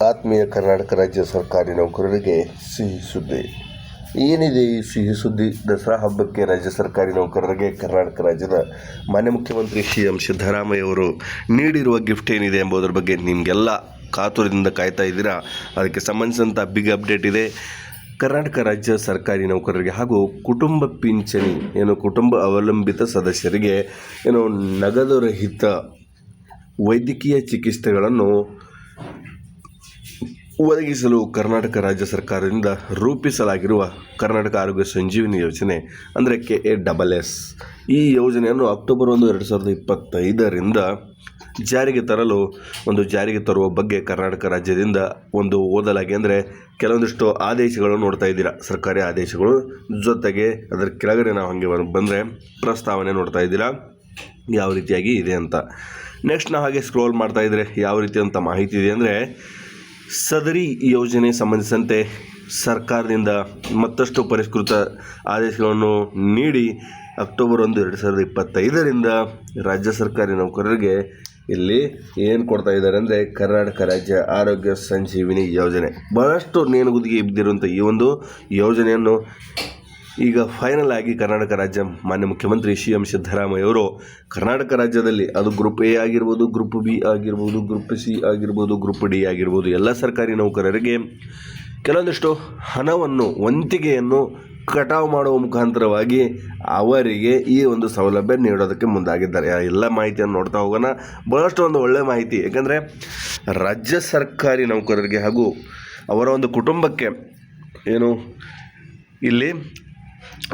ಆತ್ಮೀಯ ಕರ್ನಾಟಕ ರಾಜ್ಯ ಸರ್ಕಾರಿ ನೌಕರರಿಗೆ ಸಿಹಿ ಸುದ್ದಿ. ಏನಿದೆ ಈ ಸಿಹಿ ಸುದ್ದಿ? ದಸರಾ ಹಬ್ಬಕ್ಕೆ ರಾಜ್ಯ ಸರ್ಕಾರಿ ನೌಕರರಿಗೆ ಕರ್ನಾಟಕ ರಾಜ್ಯದ ಮಾನ್ಯ ಮುಖ್ಯಮಂತ್ರಿ ಸಿ ಎಂ ಸಿದ್ದರಾಮಯ್ಯ ಅವರು ನೀಡಿರುವ ಗಿಫ್ಟ್ ಏನಿದೆ ಎಂಬುದರ ಬಗ್ಗೆ ನಿಮಗೆಲ್ಲ ಕಾತುರದಿಂದ ಕಾಯ್ತಾ ಇದ್ದೀರಾ? ಅದಕ್ಕೆ ಸಂಬಂಧಿಸಿದಂಥ ಬಿಗ್ ಅಪ್ಡೇಟ್ ಇದೆ. ಕರ್ನಾಟಕ ರಾಜ್ಯ ಸರ್ಕಾರಿ ನೌಕರರಿಗೆ ಹಾಗೂ ಕುಟುಂಬ ಪಿಂಚಣಿ, ಏನು ಕುಟುಂಬ ಅವಲಂಬಿತ ಸದಸ್ಯರಿಗೆ, ಏನು ನಗದು ರಹಿತ ವೈದ್ಯಕೀಯ ಚಿಕಿತ್ಸೆಗಳನ್ನು ಒದಗಿಸಲು ಕರ್ನಾಟಕ ರಾಜ್ಯ ಸರ್ಕಾರದಿಂದ ರೂಪಿಸಲಾಗಿರುವ ಕರ್ನಾಟಕ ಆರೋಗ್ಯ ಸಂಜೀವಿನಿ ಯೋಜನೆ ಅಂದರೆ ಕೆ ಎ ಡಬಲ್ ಎಸ್. ಈ ಯೋಜನೆಯನ್ನು ಅಕ್ಟೋಬರ್ ಒಂದು, ಎರಡು ಸಾವಿರದ ಇಪ್ಪತ್ತೈದರಿಂದ ಜಾರಿಗೆ ತರಲು, ಒಂದು ಜಾರಿಗೆ ತರುವ ಬಗ್ಗೆ ಕರ್ನಾಟಕ ರಾಜ್ಯದಿಂದ ಒಂದು ಓದಲಾಗಿ ಅಂದರೆ ಕೆಲವೊಂದಿಷ್ಟು ಆದೇಶಗಳು ನೋಡ್ತಾ ಇದ್ದೀರಾ. ಸರ್ಕಾರಿ ಆದೇಶಗಳು ಜೊತೆಗೆ ಅದರ ಕೆಳಗಡೆ ನಾವು ಹಾಗೆ ಬಂದರೆ ಪ್ರಸ್ತಾವನೆ ನೋಡ್ತಾ ಇದ್ದೀರಾ. ಯಾವ ರೀತಿಯಾಗಿ ಇದೆ ಅಂತ. ನೆಕ್ಸ್ಟ್ ನಾವು ಹಾಗೆ ಸ್ಕ್ರೋಲ್ ಮಾಡ್ತಾ ಇದ್ದರೆ ಯಾವ ಅಂತ ಮಾಹಿತಿ ಇದೆ ಅಂದರೆ ಸದರಿ ಯೋಜನೆ ಸಂಬಂಧಿಸಿದಂತೆ ಸರ್ಕಾರದಿಂದ ಮತ್ತಷ್ಟು ಪರಿಷ್ಕೃತ ಆದೇಶಗಳನ್ನು ನೀಡಿ ಅಕ್ಟೋಬರ್ ಒಂದು, ಎರಡು ಸಾವಿರದ ಇಪ್ಪತ್ತೈದರಿಂದ ರಾಜ್ಯ ಸರ್ಕಾರಿ ನೌಕರರಿಗೆ ಇಲ್ಲಿ ಏನು ಕೊಡ್ತಾ ಇದ್ದಾರೆ ಅಂದರೆ ಕರ್ನಾಟಕ ರಾಜ್ಯ ಆರೋಗ್ಯ ಸಂಜೀವಿನಿ ಯೋಜನೆ. ಬಹಳಷ್ಟು ನೇಣುಗುದಿಗೆ ಬಿದ್ದಿರುವಂಥ ಈ ಒಂದು ಯೋಜನೆಯನ್ನು ಈಗ ಫೈನಲ್ ಆಗಿ ಕರ್ನಾಟಕ ರಾಜ್ಯ ಮಾನ್ಯ ಮುಖ್ಯಮಂತ್ರಿ ಸಿ ಎಂ ಸಿದ್ದರಾಮಯ್ಯ ಅವರು ಕರ್ನಾಟಕ ರಾಜ್ಯದಲ್ಲಿ ಅದು ಗ್ರೂಪ್ ಎ ಆಗಿರ್ಬೋದು ಗ್ರೂಪ್ ಬಿ ಆಗಿರ್ಬೋದು ಗ್ರೂಪ್ ಸಿ ಆಗಿರ್ಬೋದು ಗ್ರೂಪ್ ಡಿ ಆಗಿರ್ಬೋದು, ಎಲ್ಲ ಸರ್ಕಾರಿ ನೌಕರರಿಗೆ ಕೆಲವೊಂದಿಷ್ಟು ಹಣವನ್ನು, ವಂತಿಗೆಯನ್ನು ಕಟಾವು ಮಾಡುವ ಮುಖಾಂತರವಾಗಿ ಅವರಿಗೆ ಈ ಒಂದು ಸೌಲಭ್ಯ ನೀಡೋದಕ್ಕೆ ಮುಂದಾಗಿದ್ದಾರೆ. ಎಲ್ಲ ಮಾಹಿತಿಯನ್ನು ನೋಡ್ತಾ ಹೋಗೋಣ. ಬಹಳಷ್ಟು ಒಂದು ಒಳ್ಳೆಯ ಮಾಹಿತಿ. ಯಾಕಂದರೆ ರಾಜ್ಯ ಸರ್ಕಾರಿ ನೌಕರರಿಗೆ ಹಾಗೂ ಅವರ ಒಂದು ಕುಟುಂಬಕ್ಕೆ ಏನು ಇಲ್ಲಿ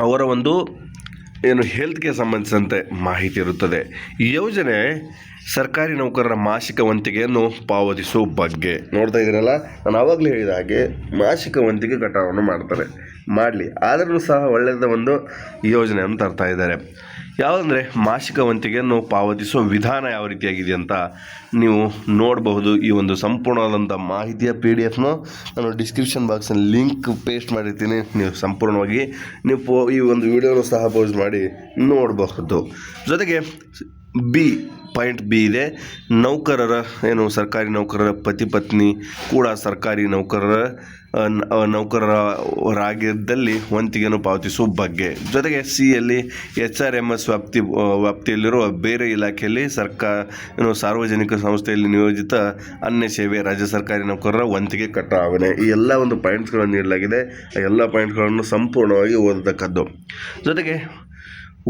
ಅವರ ಒಂದು ಏನು ಹೆಲ್ತ್ಗೆ ಸಂಬಂಧಿಸಿದಂತೆ ಮಾಹಿತಿ ಇರುತ್ತದೆ. ಈ ಯೋಜನೆ ಸರ್ಕಾರಿ ನೌಕರರ ಮಾಸಿಕ ವಂತಿಗೆಯನ್ನು ಪಾವತಿಸುವ ಬಗ್ಗೆ. ನೋಡ್ತಾ ಇದ್ದೀರಲ್ಲ, ನಾನು ಆವಾಗಲೇ ಹೇಳಿದ ಹಾಗೆ ಮಾಸಿಕ ವಂತಿಗೆ ಕಟಾವನ್ನು ಮಾಡ್ತಾರೆ, ಮಾಡಲಿ. ಆದರೂ ಸಹ ಒಳ್ಳೆಯದ ಒಂದು ಯೋಜನೆಯನ್ನು ತರ್ತಾ ಇದ್ದಾರೆ. ಯಾವುದಂದರೆ ಮಾಸಿಕ ವಂತಿಗೆಯನ್ನು ಪಾವತಿಸುವ ವಿಧಾನ ಯಾವ ರೀತಿಯಾಗಿದೆ ಅಂತ ನೀವು ನೋಡಬಹುದು. ಈ ಒಂದು ಸಂಪೂರ್ಣವಾದಂಥ ಮಾಹಿತಿಯ ಪಿ ಡಿ ಎಫ್ನು ನಾನು ಡಿಸ್ಕ್ರಿಪ್ಷನ್ ಬಾಕ್ಸಲ್ಲಿ ಲಿಂಕ್ ಪೇಸ್ಟ್ ಮಾಡಿರ್ತೀನಿ. ನೀವು ಸಂಪೂರ್ಣವಾಗಿ ನೀವು ಪೋ ಈ ಒಂದು ವಿಡಿಯೋನು ಸಹ ಪೋಸ್ಟ್ ಮಾಡಿ ನೋಡಬಹುದು. ಜೊತೆಗೆ ಬಿ ಪಾಯಿಂಟ್ ಬಿ ಇದೆ. ನೌಕರರ, ಏನು ಸರ್ಕಾರಿ ನೌಕರರ ಪತಿ ಪತ್ನಿ ಕೂಡ ಸರ್ಕಾರಿ ನೌಕರರ ನೌಕರರಾಗಿದ್ದಲ್ಲಿ ವಂತಿಗೆಯನ್ನು ಪಾವತಿಸುವ ಬಗ್ಗೆ. ಜೊತೆಗೆ ಸಿ ಯಲ್ಲಿ ಎಚ್ ಆರ್ ಎಂ ಎಸ್ ವ್ಯಾಪ್ತಿ ವ್ಯಾಪ್ತಿಯಲ್ಲಿರುವ ಬೇರೆ ಇಲಾಖೆಯಲ್ಲಿ ಸರ್ಕಾರ ಏನು ಸಾರ್ವಜನಿಕ ಸಂಸ್ಥೆಯಲ್ಲಿ ನಿಯೋಜಿತ ಅನ್ಯ ಸೇವೆ ರಾಜ್ಯ ಸರ್ಕಾರಿ ನೌಕರರ ವಂತಿಗೆ ಕಟಾವಣೆ ಈ ಎಲ್ಲ ಒಂದು ಪಾಯಿಂಟ್ಸ್ಗಳನ್ನು ನೀಡಲಾಗಿದೆ. ಆ ಎಲ್ಲ ಪಾಯಿಂಟ್ಗಳನ್ನು ಸಂಪೂರ್ಣವಾಗಿ ಓದತಕ್ಕದ್ದು. ಜೊತೆಗೆ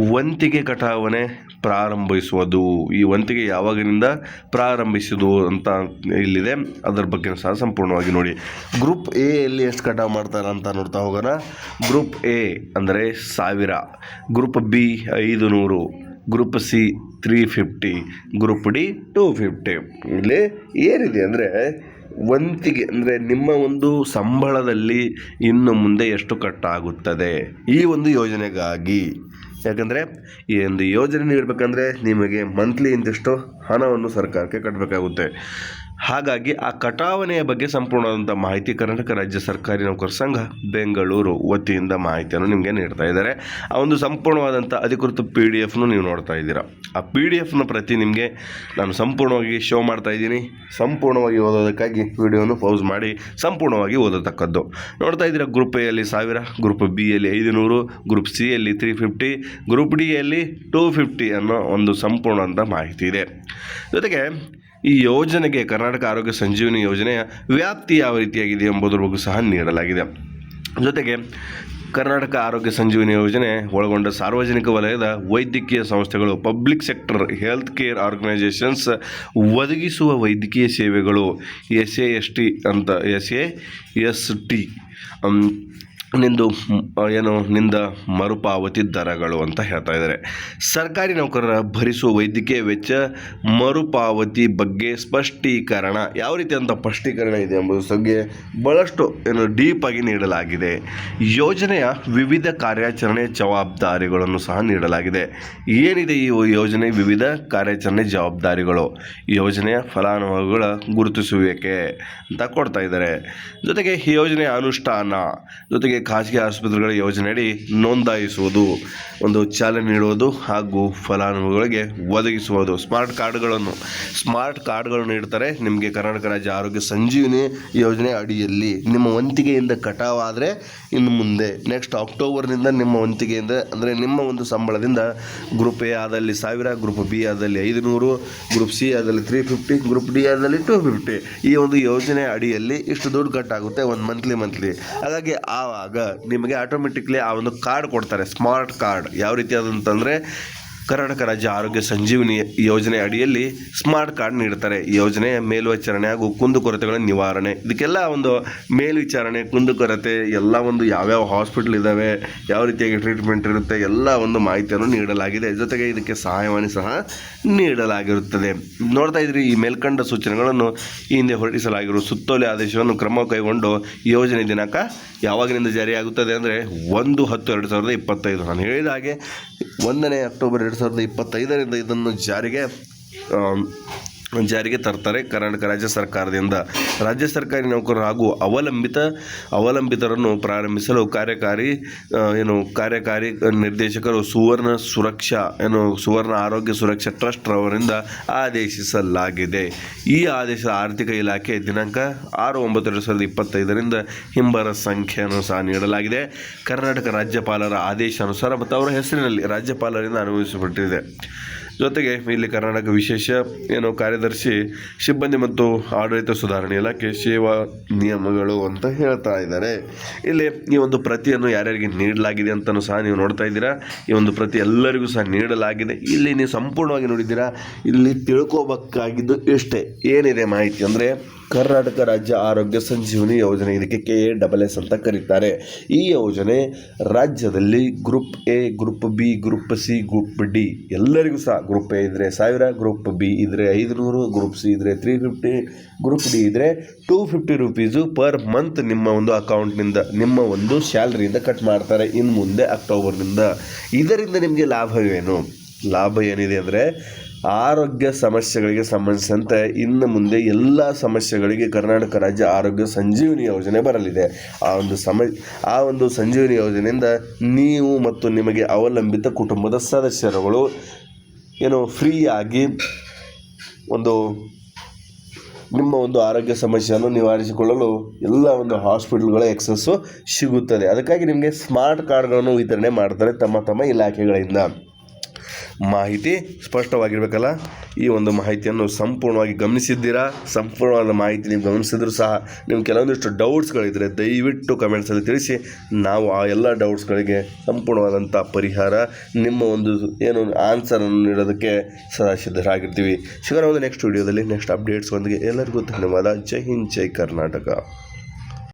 ವಂತಿಗೆ ಕಟಾವಣೆ ಪ್ರಾರಂಭಿಸುವುದು. ಈ ವಂತಿಗೆ ಯಾವಾಗಿನಿಂದ ಪ್ರಾರಂಭಿಸುವುದು ಅಂತ ಇಲ್ಲಿದೆ. ಅದರ ಬಗ್ಗೆ ಸಹ ಸಂಪೂರ್ಣವಾಗಿ ನೋಡಿ. ಗ್ರೂಪ್ ಎ ಎಲ್ಲಿ ಎಷ್ಟು ಕಟಾವು ಮಾಡ್ತಾರೆ ಅಂತ ನೋಡ್ತಾ ಹೋಗೋಣ. ಗ್ರೂಪ್ ಎ ಅಂದರೆ ಸಾವಿರ. ಗ್ರೂಪ್ ಬಿ ಐದು ನೂರು group C three fifty group D two fifty ಇಲ್ಲಿ ಏನಿದೆ ಅಂದರೆ ವಂತಿಗೆ ಅಂದರೆ ನಿಮ್ಮ ಒಂದು ಸಂಬಳದಲ್ಲಿ ಇನ್ನು ಮುಂದೆ ಎಷ್ಟು ಕಟ್ಟಾಗುತ್ತದೆ? ಈ ಒಂದು ಯೋಜನೆಗಾಗಿ. ಯಾಕಂದರೆ ಈ ಒಂದು ಯೋಜನೆ ನೀಡಬೇಕಂದ್ರೆ ನಿಮಗೆ ಮಂತ್ಲಿ ಇಂತಿಷ್ಟು ಹಣವನ್ನು ಸರ್ಕಾರಕ್ಕೆ ಕಟ್ಟಬೇಕಾಗುತ್ತೆ ಹಾಗಾಗಿ ಆ ಕಟಾವಣೆಯ ಬಗ್ಗೆ ಸಂಪೂರ್ಣವಾದಂಥ ಮಾಹಿತಿ ಕರ್ನಾಟಕ ರಾಜ್ಯ ಸರ್ಕಾರಿ ನೌಕರ ಸಂಘ ಬೆಂಗಳೂರು ವತಿಯಿಂದ ಮಾಹಿತಿಯನ್ನು ನಿಮಗೆ ನೀಡ್ತಾ ಇದ್ದಾರೆ. ಆ ಒಂದು ಸಂಪೂರ್ಣವಾದಂಥ ಅಧಿಕೃತ ಪಿ ಡಿ ಎಫ್ನು ನೀವು ನೋಡ್ತಾ ಇದ್ದೀರಾ. ಆ ಪಿ ಡಿ ಎಫ್ನ ಪ್ರತಿ ನಿಮಗೆ ನಾನು ಸಂಪೂರ್ಣವಾಗಿ ಶೋ ಮಾಡ್ತಾ ಇದ್ದೀನಿ. ಸಂಪೂರ್ಣವಾಗಿ ಓದೋದಕ್ಕಾಗಿ ವಿಡಿಯೋನು ಪೌಸ್ ಮಾಡಿ, ಸಂಪೂರ್ಣವಾಗಿ ಓದತಕ್ಕದ್ದು. ನೋಡ್ತಾ ಇದ್ದೀರಾ ಗ್ರೂಪ್ ಎಯಲ್ಲಿ ಸಾವಿರ ಗ್ರೂಪ್ ಬಿ ಯಲ್ಲಿ ಐದು ನೂರು ಗ್ರೂಪ್ ಸಿ ಯಲ್ಲಿ ತ್ರೀ ಫಿಫ್ಟಿ ಗ್ರೂಪ್ ಡಿ ಯಲ್ಲಿ ಟೂ ಫಿಫ್ಟಿ ಅನ್ನೋ ಒಂದು ಸಂಪೂರ್ಣವಾದ ಮಾಹಿತಿ ಇದೆ. ಜೊತೆಗೆ ಈ ಯೋಜನೆಗೆ ಕರ್ನಾಟಕ ಆರೋಗ್ಯ ಸಂಜೀವಿನಿ ಯೋಜನೆಯ ವ್ಯಾಪ್ತಿ ಯಾವ ರೀತಿಯಾಗಿದೆ ಎಂಬುದರ ಬಗ್ಗೆ ಸಹ ನೀಡಲಾಗಿದೆ. ಜೊತೆಗೆ ಕರ್ನಾಟಕ ಆರೋಗ್ಯ ಸಂಜೀವಿನಿ ಯೋಜನೆ ಒಳಗೊಂಡ ಸಾರ್ವಜನಿಕ ವಲಯದ ವೈದ್ಯಕೀಯ ಸಂಸ್ಥೆಗಳು public sector health care organisations ಒದಗಿಸುವ ವೈದ್ಯಕೀಯ ಸೇವೆಗಳು ಎಸ್ ಎ ಎಸ್ ಟಿ ಅಂತ ಎಸ್ ಎ ಎಸ್ ಟಿ ನಿಂದು ಏನು, ನಿಂದ ಮರುಪಾವತಿ ದರಗಳು ಅಂತ ಹೇಳ್ತಾ ಇದ್ದಾರೆ. ಸರ್ಕಾರಿ ನೌಕರರ ಭರಿಸುವ ವೈದ್ಯಕೀಯ ವೆಚ್ಚ ಮರುಪಾವತಿ ಬಗ್ಗೆ ಸ್ಪಷ್ಟೀಕರಣ. ಯಾವ ರೀತಿಯಂಥ ಸ್ಪಷ್ಟೀಕರಣ ಇದೆ ಎಂಬುದು ಬಗ್ಗೆ ಬಹಳಷ್ಟು, ಏನು ಡೀಪಾಗಿ ನೀಡಲಾಗಿದೆ. ಯೋಜನೆಯ ವಿವಿಧ ಕಾರ್ಯಾಚರಣೆ ಜವಾಬ್ದಾರಿಗಳನ್ನು ಸಹ ನೀಡಲಾಗಿದೆ. ಏನಿದೆ ಈ ಯೋಜನೆ? ವಿವಿಧ ಕಾರ್ಯಾಚರಣೆ ಜವಾಬ್ದಾರಿಗಳು. ಯೋಜನೆಯ ಫಲಾನುಭವಿಗಳ ಗುರುತಿಸುವಿಕೆ ಅಂತ ಕೊಡ್ತಾ ಇದ್ದಾರೆ. ಜೊತೆಗೆ ಯೋಜನೆಯ ಅನುಷ್ಠಾನ, ಜೊತೆಗೆ ಖಾಸಗಿ ಆಸ್ಪತ್ರೆಗಳ ಯೋಜನೆಯಡಿ ನೋಂದಾಯಿಸುವುದು, ಒಂದು ಚಾಲನೆ ನೀಡುವುದು ಹಾಗೂ ಫಲಾನುಭವಿಗಳಿಗೆ ಒದಗಿಸುವುದು. ಸ್ಮಾರ್ಟ್ ಕಾರ್ಡ್ಗಳನ್ನು ಸ್ಮಾರ್ಟ್ ಕಾರ್ಡ್ಗಳನ್ನು ನೀಡ್ತಾರೆ. ನಿಮಗೆ ಕರ್ನಾಟಕ ರಾಜ್ಯ ಆರೋಗ್ಯ ಸಂಜೀವಿನಿ ಯೋಜನೆ ಅಡಿಯಲ್ಲಿ ನಿಮ್ಮ ವಂತಿಗೆಯಿಂದ ಕಟಾವಾದರೆ ಇನ್ನು ಮುಂದೆ ನೆಕ್ಸ್ಟ್ ಅಕ್ಟೋಬರ್ನಿಂದ ನಿಮ್ಮ ವಂತಿಗೆಯಿಂದ, ಅಂದರೆ ನಿಮ್ಮ ಒಂದು ಸಂಬಳದಿಂದ ಗ್ರೂಪ್ ಎ ಆದಲ್ಲಿ ಸಾವಿರ ಗ್ರೂಪ್ ಬಿ ಆದಲ್ಲಿ ಐದುನೂರು ಗ್ರೂಪ್ ಸಿ ಆದಲ್ಲಿ ತ್ರೀ ಫಿಫ್ಟಿ ಗ್ರೂಪ್ ಡಿ ಆದಲ್ಲಿ ಟೂ ಫಿಫ್ಟಿ ಈ ಒಂದು ಯೋಜನೆ ಅಡಿಯಲ್ಲಿ ಇಷ್ಟು ದುಡ್ಡು ಕಟ್ಟಾಗುತ್ತೆ ಒಂದು ಮಂತ್ಲಿ ಮಂತ್ಲಿ ಹಾಗಾಗಿ ಆವಾಗ ನಿಮಗೆ ಆಟೋಮೆಟಿಕ್ಲಿ ಆ ಒಂದು ಕಾರ್ಡ್ ಕೊಡ್ತಾರೆ ಸ್ಮಾರ್ಟ್ ಕಾರ್ಡ್ ಯಾವ ರೀತಿ ಅದಂತಂದರೆ ಕರ್ನಾಟಕ ರಾಜ್ಯ ಆರೋಗ್ಯ ಸಂಜೀವಿನಿ ಯೋಜನೆ ಅಡಿಯಲ್ಲಿ ಸ್ಮಾರ್ಟ್ ಕಾರ್ಡ್ ನೀಡ್ತಾರೆ ಈ ಯೋಜನೆಯ ಮೇಲ್ವಿಚಾರಣೆ ಹಾಗೂ ಕುಂದುಕೊರತೆಗಳ ನಿವಾರಣೆ. ಇದಕ್ಕೆಲ್ಲ ಒಂದು ಮೇಲ್ವಿಚಾರಣೆ ಕುಂದುಕೊರತೆ ಎಲ್ಲ ಒಂದು ಯಾವ್ಯಾವ ಹಾಸ್ಪಿಟಲ್ ಇದ್ದಾವೆ ಯಾವ ರೀತಿಯಾಗಿ ಟ್ರೀಟ್ಮೆಂಟ್ ಇರುತ್ತೆ, ಎಲ್ಲ ಒಂದು ಮಾಹಿತಿಯನ್ನು ನೀಡಲಾಗಿದೆ. ಜೊತೆಗೆ ಇದಕ್ಕೆ ಸಹಾಯವಾಣಿ ಸಹ ನೀಡಲಾಗಿರುತ್ತದೆ. ನೋಡ್ತಾ ಇದ್ರಿ, ಈ ಮೇಲ್ಕಂಡ ಸೂಚನೆಗಳನ್ನು ಈ ಹಿಂದೆ ಹೊರಡಿಸಲಾಗಿರುವ ಸುತ್ತೋಲೆ ಆದೇಶವನ್ನು ಕ್ರಮ ಕೈಗೊಂಡು ಯೋಜನೆ ದಿನಾಂಕ ಯಾವಾಗಿನಿಂದ ಜಾರಿಯಾಗುತ್ತದೆ ಅಂದರೆ ಒಂದು ಹತ್ತು ಎರಡು ಸಾವಿರದ ಇಪ್ಪತ್ತೈದು. ನಾನು ಹೇಳಿದ ಹಾಗೆ ಒಂದನೇ ಅಕ್ಟೋಬರ್ ಎರಡು ಸಾವಿರದ ಇಪ್ಪತ್ತೈದರಿಂದ ಇದನ್ನು ಜಾರಿಗೆ ಜಾರಿಗೆ ತರ್ತಾರೆ ಕರ್ನಾಟಕ ರಾಜ್ಯ ಸರ್ಕಾರದಿಂದ. ರಾಜ್ಯ ಸರ್ಕಾರಿ ನೌಕರರು ಹಾಗೂ ಅವಲಂಬಿತ, ಅವಲಂಬಿತರನ್ನು ಪ್ರಾರಂಭಿಸಲು ಕಾರ್ಯಕಾರಿ ಏನು, ಕಾರ್ಯಕಾರಿ ನಿರ್ದೇಶಕರು ಸುವರ್ಣ ಸುರಕ್ಷಾ, ಏನು, ಸುವರ್ಣ ಆರೋಗ್ಯ ಸುರಕ್ಷಾ ಟ್ರಸ್ಟ್ ರವರಿಂದ ಆದೇಶಿಸಲಾಗಿದೆ. ಈ ಆದೇಶದ ಆರ್ಥಿಕ ಇಲಾಖೆ ದಿನಾಂಕ ಆರು ಒಂಬತ್ತು ಎರಡು ಸಾವಿರದ ಇಪ್ಪತ್ತೈದರಿಂದ ಹಿಂಬರ ಸಂಖ್ಯೆಯನ್ನು ಸಹ ನೀಡಲಾಗಿದೆ. ಕರ್ನಾಟಕ ರಾಜ್ಯಪಾಲರ ಆದೇಶ ಅನುಸಾರ ಮತ್ತು ಅವರ ಹೆಸರಿನಲ್ಲಿ ರಾಜ್ಯಪಾಲರಿಂದ ಅನುಭವಿಸಲ್ಪಟ್ಟಿದೆ ಜೊತೆಗೆ ಇಲ್ಲಿ ಕರ್ನಾಟಕ ವಿಶೇಷ ಏನು ಕಾರ್ಯದರ್ಶಿ, ಸಿಬ್ಬಂದಿ ಮತ್ತು ಆಡಳಿತ ಸುಧಾರಣೆ ಇಲಾಖೆ ಸೇವಾ ನಿಯಮಗಳು ಅಂತ ಹೇಳ್ತಾ ಇದ್ದಾರೆ. ಇಲ್ಲಿ ಈ ಒಂದು ಪ್ರತಿಯನ್ನು ಯಾರ್ಯಾರಿಗೆ ನೀಡಲಾಗಿದೆ ಅಂತಲೂ ಸಹ ನೀವು ನೋಡ್ತಾ ಇದ್ದೀರಾ. ಈ ಒಂದು ಪ್ರತಿ ಎಲ್ಲರಿಗೂ ಸಹ ನೀಡಲಾಗಿದೆ. ಇಲ್ಲಿ ನೀವು ಸಂಪೂರ್ಣವಾಗಿ ನೋಡಿದ್ದೀರಾ. ಇಲ್ಲಿ ತಿಳ್ಕೋಬೇಕಾಗಿದ್ದು ಇಷ್ಟೇ ಏನಿದೆ ಮಾಹಿತಿ ಅಂದರೆ ಕರ್ನಾಟಕ ರಾಜ್ಯ ಆರೋಗ್ಯ ಸಂಜೀವನಿ ಯೋಜನೆ ಇದಕ್ಕೆ ಕೆ ಎ ಡಬಲ್ ಎಸ್ ಅಂತ ಕರೀತಾರೆ. ಈ ಯೋಜನೆ ರಾಜ್ಯದಲ್ಲಿ group A, group B, group C, group D ಎಲ್ಲರಿಗೂ ಸಹ ಗ್ರೂಪ್ ಎ ಇದ್ದರೆ ಸಾವಿರ, ಗ್ರೂಪ್ ಬಿ ಇದ್ದರೆ ಐದುನೂರು, ಗ್ರೂಪ್ ಸಿ ಇದ್ದರೆ ತ್ರೀ ಫಿಫ್ಟಿ, ಗ್ರೂಪ್ ಡಿ ಇದ್ದರೆ two fifty rupees per month ನಿಮ್ಮ ಒಂದು ಅಕೌಂಟ್ನಿಂದ, ನಿಮ್ಮ ಒಂದು ಸ್ಯಾಲ್ರಿಯಿಂದ ಕಟ್ ಮಾಡ್ತಾರೆ ಇನ್ನು ಮುಂದೆ ಅಕ್ಟೋಬರ್ನಿಂದ. ಇದರಿಂದ ನಿಮಗೆ ಲಾಭವೇನು? ಲಾಭ ಏನಿದೆ ಅಂದರೆ ಆರೋಗ್ಯ ಸಮಸ್ಯೆಗಳಿಗೆ ಸಂಬಂಧಿಸಿದಂತೆ ಇನ್ನು ಮುಂದೆ ಎಲ್ಲ ಸಮಸ್ಯೆಗಳಿಗೆ ಕರ್ನಾಟಕ ರಾಜ್ಯ ಆರೋಗ್ಯ ಸಂಜೀವಿನಿ ಯೋಜನೆ ಬರಲಿದೆ. ಆ ಒಂದು ಸಮ, ಆ ಒಂದು ಸಂಜೀವಿನಿ ಯೋಜನೆಯಿಂದ ನೀವು ಮತ್ತು ನಿಮಗೆ ಅವಲಂಬಿತ ಕುಟುಂಬದ ಸದಸ್ಯರುಗಳು ಏನು ಫ್ರೀಯಾಗಿ ಒಂದು ನಿಮ್ಮ ಒಂದು ಆರೋಗ್ಯ ಸಮಸ್ಯೆಯನ್ನು ನಿವಾರಿಸಿಕೊಳ್ಳಲು ಎಲ್ಲ ಒಂದು ಹಾಸ್ಪಿಟಲ್ಗಳ ಎಕ್ಸಸ್ಸು ಸಿಗುತ್ತದೆ. ಅದಕ್ಕಾಗಿ ನಿಮಗೆ ಸ್ಮಾರ್ಟ್ ಕಾರ್ಡ್ಗಳನ್ನು ವಿತರಣೆ ಮಾಡ್ತಾರೆ ತಮ್ಮ ತಮ್ಮ ಇಲಾಖೆಗಳಿಂದ. ಮಾಹಿತಿ ಸ್ಪಷ್ಟವಾಗಿರಬೇಕಲ್ಲ? ಈ ಒಂದು ಮಾಹಿತಿಯನ್ನು ಸಂಪೂರ್ಣವಾಗಿ ಗಮನಿಸಿದ್ದೀರಾ? ಸಂಪೂರ್ಣವಾದ ಮಾಹಿತಿ ನೀವು ಗಮನಿಸಿದ್ರು ಸಹ ನಿಮ್ಗೆ ಕೆಲವೊಂದಿಷ್ಟು ಡೌಟ್ಸ್ಗಳಿದ್ದರೆ ದಯವಿಟ್ಟು ಕಮೆಂಟ್ಸಲ್ಲಿ ತಿಳಿಸಿ. ನಾವು ಆ ಎಲ್ಲ ಡೌಟ್ಸ್ಗಳಿಗೆ ಸಂಪೂರ್ಣವಾದಂಥ ಪರಿಹಾರ, ನಿಮ್ಮ ಒಂದು ಏನು ಆನ್ಸರನ್ನು ನೀಡೋದಕ್ಕೆ ಸದಾ ಸಿದ್ಧರಾಗಿರ್ತೀವಿ. ಸಿಗೋಣ ಒಂದು ನೆಕ್ಸ್ಟ್ ವಿಡಿಯೋದಲ್ಲಿ ನೆಕ್ಸ್ಟ್ ಅಪ್ಡೇಟ್ಸ್ ಒಂದಿಗೆ. ಎಲ್ಲರಿಗೂ ಧನ್ಯವಾದ. ಜೈ ಹಿಂದ್, ಜೈ ಕರ್ನಾಟಕ.